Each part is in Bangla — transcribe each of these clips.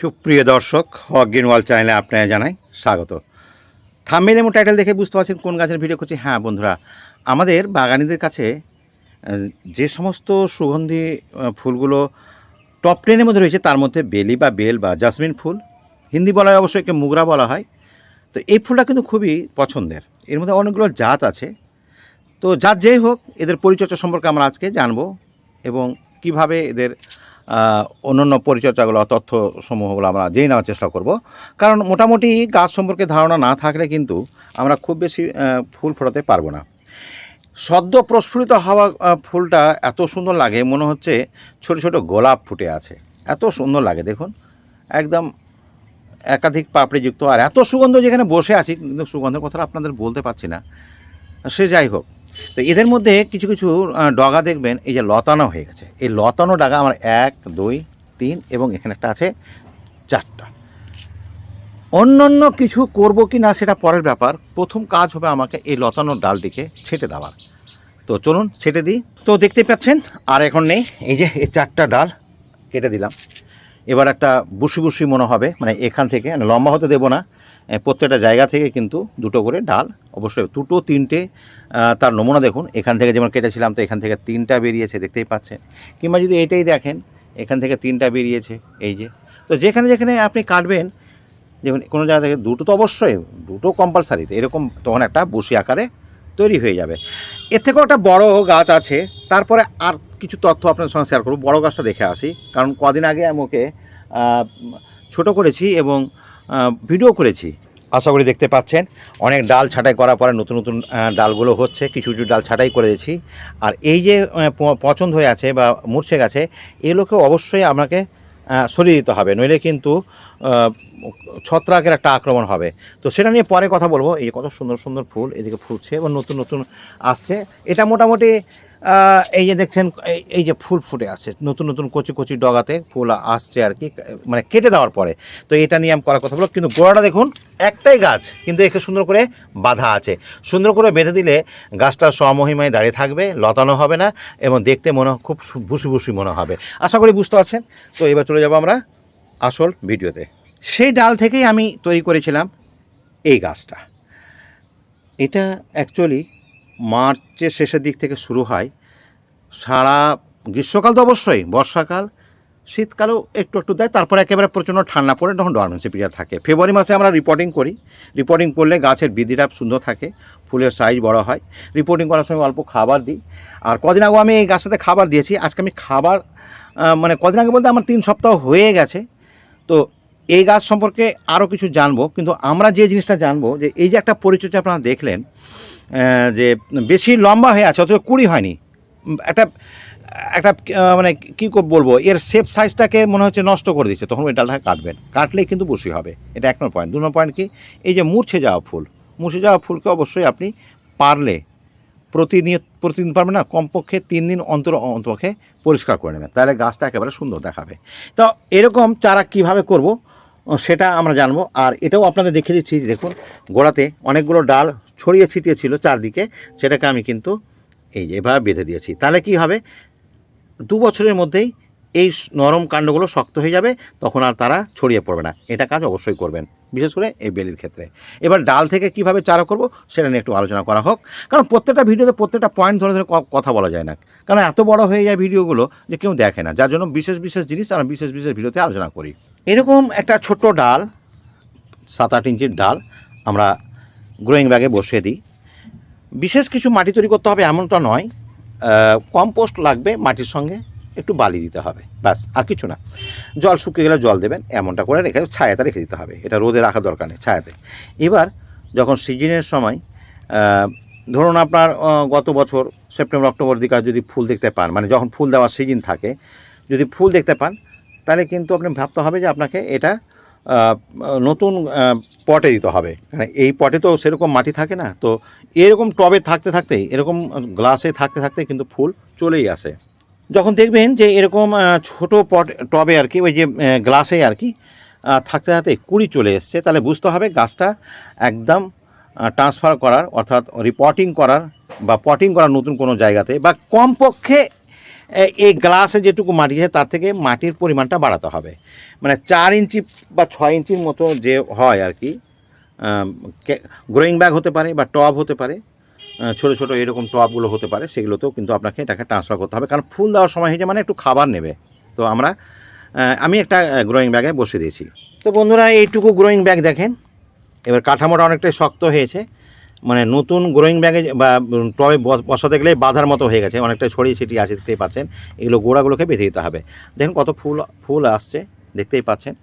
সুপ্রিয় দর্শক অজ্ঞান ওয়াল চ্যানেলে আপনারা জানাই স্বাগত। থাম্বেল এবং টাইটেল দেখে বুঝতে পারছেন কোন গাছের ভিডিও করছি। হ্যাঁ বন্ধুরা, আমাদের বাগানিদের কাছে যে সমস্ত সুগন্ধি ফুলগুলো টপ টেনের মধ্যে রয়েছে, তার মধ্যে বেলি বা বেল বা জাসমিন ফুল, হিন্দি বলা হয় অবশ্যই একে মুগরা বলা হয়। তো এই ফুলটা কিন্তু খুবই পছন্দের। এর মধ্যে অনেকগুলো জাত আছে। তো জাত যেই হোক, এদের পরিচর্যা সম্পর্কে আমরা আজকে জানব এবং কীভাবে এদের অন্যান্য পরিচর্যাগুলো তথ্য সমূহগুলো আমরা জেনে নেওয়ার চেষ্টা করব। কারণ মোটামুটি গাছ সম্পর্কে ধারণা না থাকলে কিন্তু আমরা খুব বেশি ফুল ফোটাতে পারব না। সদ্য প্রস্ফুটিত হওয়া ফুলটা এত সুন্দর লাগে, মনে হচ্ছে ছোট ছোট গোলাপ ফুটে আছে। এত সুন্দর লাগে, দেখুন। একদম একাধিক পাপড়িযুক্ত, আর এত সুগন্ধ যেখানে বসে আছি, কিন্তু সুগন্ধের কথাটা আপনাদের বলতে পারছি না। সে যাই হোক তো এদের মধ্যে কিছু কিছু ডগা দেখবেন, এই যে লতানো হয়ে গেছে। এই লতানো ডাগা আমার এক, দুই, তিন এবং এখানে একটা আছে চারটা। অন্যান্য কিছু করব কি না সেটা পরের ব্যাপার। প্রথম কাজ হবে আমাকে এই লতানো ডালটিকে ছেটে দেওয়ার। তো চলুন ছেটে দিই। তো দেখতে পাচ্ছেন, আর এখন নেই। এই যে এই চারটা ডাল কেটে দিলাম। এবার একটা বুসি বুসি মনে হবে মানে এখান থেকে মানে লম্বা হতে দেবো না। প্রত্যেকটা জায়গা থেকে কিন্তু দুটো করে ডাল অবশ্যই দুটো, তিনটে তার নমুনা দেখুন। এখান থেকে যেমন কেটেছিলাম, তো এখান থেকে তিনটা বেরিয়েছে, দেখতেই পাচ্ছেন। কিংবা যদি এটাই দেখেন, এখান থেকে তিনটা বেরিয়েছে, এই যে। তো যেখানে যেখানে আপনি কাটবেন যেমন কোনো জায়গা থেকে দুটো তো অবশ্যই, দুটো কম্পালসারিতে এরকম তখন একটা বসি আকারে তৈরি হয়ে যাবে। এর থেকেও একটা বড় গাছ আছে, তারপরে আর কিছু তথ্য আপনার সঙ্গে শেয়ার করব। বড় গাছটা দেখে আসি, কারণ কদিন আগে আমি ওকে ছোট করেছি এবং ভিডিও করেছি। আশা করি দেখতে পাচ্ছেন। অনেক ডাল ছাঁটাই করার পরে নতুন নতুন ডালগুলো হচ্ছে। কিছু কিছু ডাল ছাঁটাই করে দিয়েছি আর এই যে আহ, প- পছন্দ হয়ে আছে বা মূর্ছে গেছে এগুলোকে অবশ্যই আপনাকে সরিয়ে দিতে হবে। নইলে কিন্তু ছত্রাকের একটা আক্রমণ হবে। তো সেটা নিয়ে পরে কথা বলব। এই কত সুন্দর সুন্দর ফুল এদিকে ফুটছে এবং নতুন নতুন আসছে। এটা মোটামুটি এই যে দেখছেন, এই- যে ফুল ফুটে আছে, নতুন নতুন কচি কচি ডগাতে ফুল আসছে আর কি মানে কেটে দেওয়ার পরে। তো এটা নিয়ে আমি করার কথা বলব কিন্তু গোড়াটা দেখুন, একটাই গাছ, কিন্তু একে সুন্দর করে বাঁধা আছে। সুন্দর করে বেঁধে দিলে গাছটা স্বমহিমায় দাঁড়িয়ে থাকবে, লতানো হবে না, এবং দেখতে মনে খুব বুসি বুসি মনে হবে। আশা করি বুঝতে পারছেন। তো এবার চলে যাব আমরা আসল ভিডিওতে। সেই ডাল থেকেই আমি তৈরি করেছিলাম এই গাছটা। এটা অ্যাকচুয়ালি মার্চের শেষের দিক থেকে শুরু হয়। সারা গ্রীষ্মকাল তো অবশ্যই, বর্ষাকাল, শীতকালেও একটু একটু দেয়, তারপরে একেবারে প্রচণ্ড ঠান্ডা পড়ে, তখন ডরমেন্সি পিরিয়ড থাকে। ফেব্রুয়ারি মাসে আমরা রিপোর্টিং করি। রিপোর্টিং করলে গাছের বৃদ্ধিটা সুন্দর থাকে, ফুলের সাইজ বড় হয়। রিপোর্টিং করার সময় অল্প খাবার দিই। আর কদিন আগে আমি এই গাছটাতে খাবার দিয়েছি, আজকে আমি খাবার মানে কদিন আগে বলতে আমার তিন সপ্তাহ হয়ে গেছে। তো এই গাছ সম্পর্কে আরও কিছু জানব, কিন্তু আমরা যে জিনিসটা জানব, যে এই যে একটা পরিচর্যা আপনারা দেখলেন যে বেশি লম্বা হয়ে আছে, অথচ কুড়ি হয়নি। একটা একটা মানে কী বলব, এর শেপ সাইজটাকে মনে হচ্ছে নষ্ট করে দিচ্ছে, তখন ওই ডালটাকে কাটবেন। কাটলেই কিন্তু বসি হবে। এটা এক নম্বর পয়েন্ট দু নম্বর পয়েন্ট কি, এই যে মূর্ছে যাওয়া ফুল মূর্ছে যাওয়া ফুলকে অবশ্যই আপনি পারলে প্রতিনিয়ত, প্রতিদিন পারবেন না, কমপক্ষে তিন দিন অন্তর, অন্তপক্ষে পরিষ্কার করে নেবেন। তাহলে গাছটা একেবারে সুন্দর দেখাবে। তো এরকম চারা কীভাবে করব, সেটা আমরা জানব। আর এটাও আপনাদের দেখে দিচ্ছি, দেখুন, গোড়াতে অনেকগুলো ডাল ছড়িয়ে ছিটিয়ে ছিল চারদিকে, সেটাকে আমি কিন্তু এই যে এভাবে বেঁধে দিয়েছি। তাহলে কি হবে? দু বছরের মধ্যেই এই নরম কাণ্ডগুলো শক্ত হয়ে যাবে, তখন আর তারা ছড়িয়ে পড়বে না। এটা কাজ অবশ্যই করবেন, বিশেষ করে এই বেলির ক্ষেত্রে। এবার ডাল থেকে কীভাবে চারা করব, সেটা নিয়ে একটু আলোচনা করা হোক। কারণ প্রত্যেকটা ভিডিওতে প্রত্যেকটা পয়েন্ট ধরে ধরে কথা বলা যায় না। কারণ এত বড় হয়ে যায় ভিডিওগুলো যে কেউ দেখে না। যার জন্য বিশেষ বিশেষ জিনিস আমরা বিশেষ বিশেষ ভিডিওতে আলোচনা করি। এরকম একটা ছোট্ট ডাল, সাত আট ইঞ্চির ডাল, আমরা গ্রোয়িং ব্যাগে বসিয়ে দিই। বিশেষ কিছু মাটি তৈরি করতে হবে এমনটা নয় কম্পোস্ট লাগবে মাটির সঙ্গে, একটু বালি দিতে হবে, ব্যাস, আর কিছু না। জল শুকিয়ে গেলে জল দেবেন, এমনটা করে রেখে, ছায়াতে রেখে দিতে হবে, এটা রোদে রাখা দরকার নেই, ছায়াতে। এবার, যখন সিজনের সময় ধরুন আপনার গত বছর সেপ্টেম্বর অক্টোবর দিকে যদি ফুল দেখতে পান মানে যখন ফুল দেওয়ার সিজন থাকে, যদি ফুল দেখতে পান, তাহলে কিন্তু আপনি ভাবতে হবে যে আপনাকে এটা নতুন পটে দিতে হবে। মানে এই পটে তো সেরকম মাটি থাকে না, তো এরকম টবে থাকতে থাকতেই এরকম গ্লাসে থাকতে থাকতে কিন্তু ফুল চলেই আসে। যখন দেখবেন যে এরকম ছোট পট, টবে আর কি, ওই যে গ্লাসে আর কি থাকতে থাকতে কুড়ি চলে এসছে, তাহলে বুঝতে হবে গাছটা একদম ট্রান্সফার করার, অর্থাৎ রিপোর্টিং করার বা পটিং করার নতুন কোনো জায়গাতে বা কমপক্ষে এই গ্লাসে যেটুকু মাটি আছে, তার থেকে মাটির পরিমাণটা বাড়াতে হবে। মানে চার ইঞ্চি বা ছয় ইঞ্চির মতো যে হয় আর কি গ্রোয়িং ব্যাগ হতে পারে বা টব হতে পারে ছোট ছোট এরকম টবগুলো হতে পারে, সেগুলোতেও কিন্তু আপনাকে এটাকে ট্রান্সফার করতে হবে। কারণ ফুল দেওয়ার সময় হয়েছে মানে একটু খাবার নেবে। তো আমরা আমি একটা গ্রোয়িং ব্যাগে বসিয়ে দিয়েছি। তো বন্ধুরা, এইটুকু গ্রোয়িং ব্যাগ দেখেন। এবার কাঠামোটা অনেকটাই শক্ত হয়েছে। মানে নতুন গ্রোয়িং ব্যাগে বা টবে বস- বসাতে গেলে বাঁধার মতো হয়ে গেছে। অনেকটা ছড়িয়ে ছিটিয়ে আছে, দেখতেই পাচ্ছেন। এগুলো গোড়াগুলোকে বেঁধে দিতে হবে। দেখুন কত ফুল ফুল আসছে, দেখতেই পাচ্ছেন।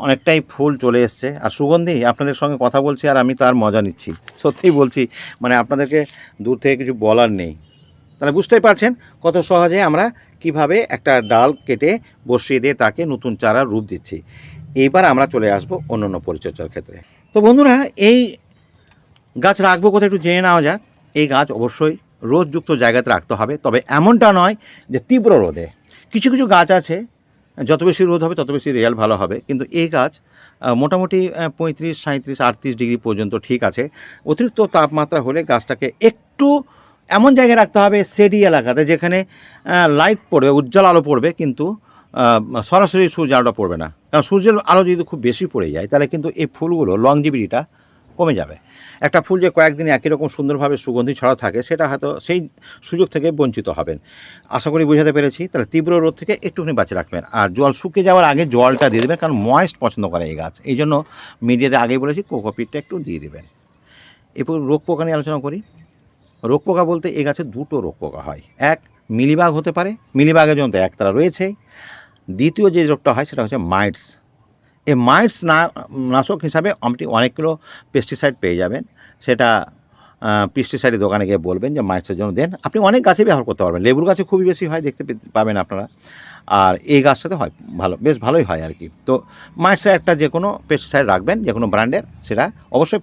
অনেকটাই ফুল চলে এসছে। আর সুগন্ধি, আপনাদের সঙ্গে কথা বলছি আর আমি তার মজা নিচ্ছি। সত্যিই বলছি মানে আপনাদেরকে দূর থেকে কিছু বলার নেই। তাহলে বুঝতেই পারছেন কত সহজে আমরা কীভাবে একটা ডাল কেটে বসিয়ে দিয়ে তাকে নতুন চারা রূপ দিচ্ছি। এইবার আমরা চলে আসব অন্য অন্য পরিচর্যার ক্ষেত্রে। তো বন্ধুরা, এই গাছ রাখব কোথায় একটু জেনে নেওয়া যাক। এই গাছ অবশ্যই রোদযুক্ত জায়গাতে রাখতে হবে, তবে এমনটা নয় যে তীব্র রোদে। কিছু কিছু গাছ আছে, যত বেশি রোদ হবে তত বেশি রেজাল্ট ভালো হবে, কিন্তু এই গাছ মোটামুটি পঁয়ত্রিশ সাঁত্রিশ আটত্রিশ ডিগ্রি পর্যন্ত ঠিক আছে। অতিরিক্ত তাপমাত্রা হলে গাছটাকে একটু এমন জায়গায় রাখতে হবে, সেডি এলাকাতে, যেখানে লাইট পড়বে, উজ্জ্বল আলো পড়বে, কিন্তু সরাসরি সূর্য আলোটা পড়বে না। কারণ সূর্যের আলো যদি খুব বেশি পড়ে যায়, তাহলে কিন্তু এই ফুলগুলো লংজিবিলিটা কমে যাবে। একটা ফুল যে কয়েকদিন একই রকম সুন্দরভাবে সুগন্ধি ছড়া থাকে, সেটা হয়তো সেই সুযোগ থেকে বঞ্চিত হবেন। আশা করি বোঝাতে পেরেছি। তাহলে তীব্র রোদ থেকে একটুখানি বাঁচিয়ে রাখবেন। আর জল শুকিয়ে যাওয়ার আগে জলটা দিয়ে দেবেন, কারণ ময়েস্ট পছন্দ করে এই গাছ। এই জন্য মিডিয়াতে আগেই বলেছি, কোকোপিটটা একটু দিয়ে দেবেন। এরপর রোগ পোকা নিয়ে আলোচনা করি। রোগ পোকা বলতে এই গাছে দুটো রোগ পোকা হয়। এক, মিলিবাগ হতে পারে। মিলিবাগের জন্য একতারা রয়েছেই। দ্বিতীয় যে রোগটা হয়, সেটা হচ্ছে মাইটস। এই মাইটস না, নাশক হিসাবে আপনি অনেকগুলো পেস্টিসাইড পেয়ে যাবেন। সেটা পেস্টিসাইডের দোকানে গিয়ে বলবেন যে মাইটসের জন্য দেন। আপনি অনেক গাছে ব্যবহার করতে পারবেন। লেবুর গাছে খুবই বেশি হয়, দেখতে পাবেন আপনারা। আর এই গাছটাতে হয়, ভালো, বেশ ভালোই হয় আর কি। তো মাইটসের একটা যে কোনো পেস্টিসাইড রাখবেন, যে কোনো ব্র্যান্ডের, সেটা অবশ্যই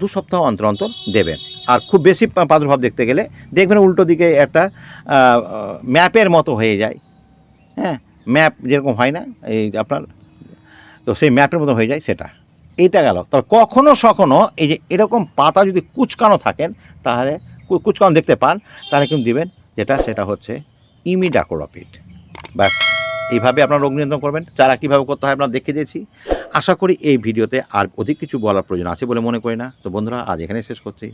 দু সপ্তাহ অন্তর অন্তর দেবেন। আর খুব বেশি প্রাদুর্ভাব দেখতে গেলে দেখবেন উল্টো দিকে একটা ম্যাপের মতো হয়ে যায়। হ্যাঁ ম্যাপ যেরকম হয় না, এই আপনার তো সেই ম্যাপের মতো হয়ে যায় সেটা। এইটা গেল। তবে কখনো সখনো এই যে এরকম পাতা যদি কুচকানো থাকেন, তাহলে কুচকানো দেখতে পান, তাহলে কিন্তু দিবেন যেটা, সেটা হচ্ছে ইমিডাকোরপিড ব্যাস, এইভাবে আপনার রোগ নিয়ন্ত্রণ করবেন। চারা কীভাবে করতে হয় আপনার দেখিয়ে দিয়েছি। আশা করি এই ভিডিওতে আর অধিক কিছু বলার প্রয়োজন আছে বলে মনে করি না। তো বন্ধুরা, আজ এখানে শেষ করছি।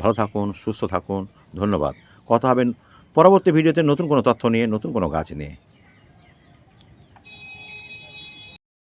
ভালো থাকুন, সুস্থ থাকুন। ধন্যবাদ। কথা হবেন পরবর্তী ভিডিওতে নতুন কোনো তথ্য নিয়ে, নতুন কোনো গাছ নিয়ে।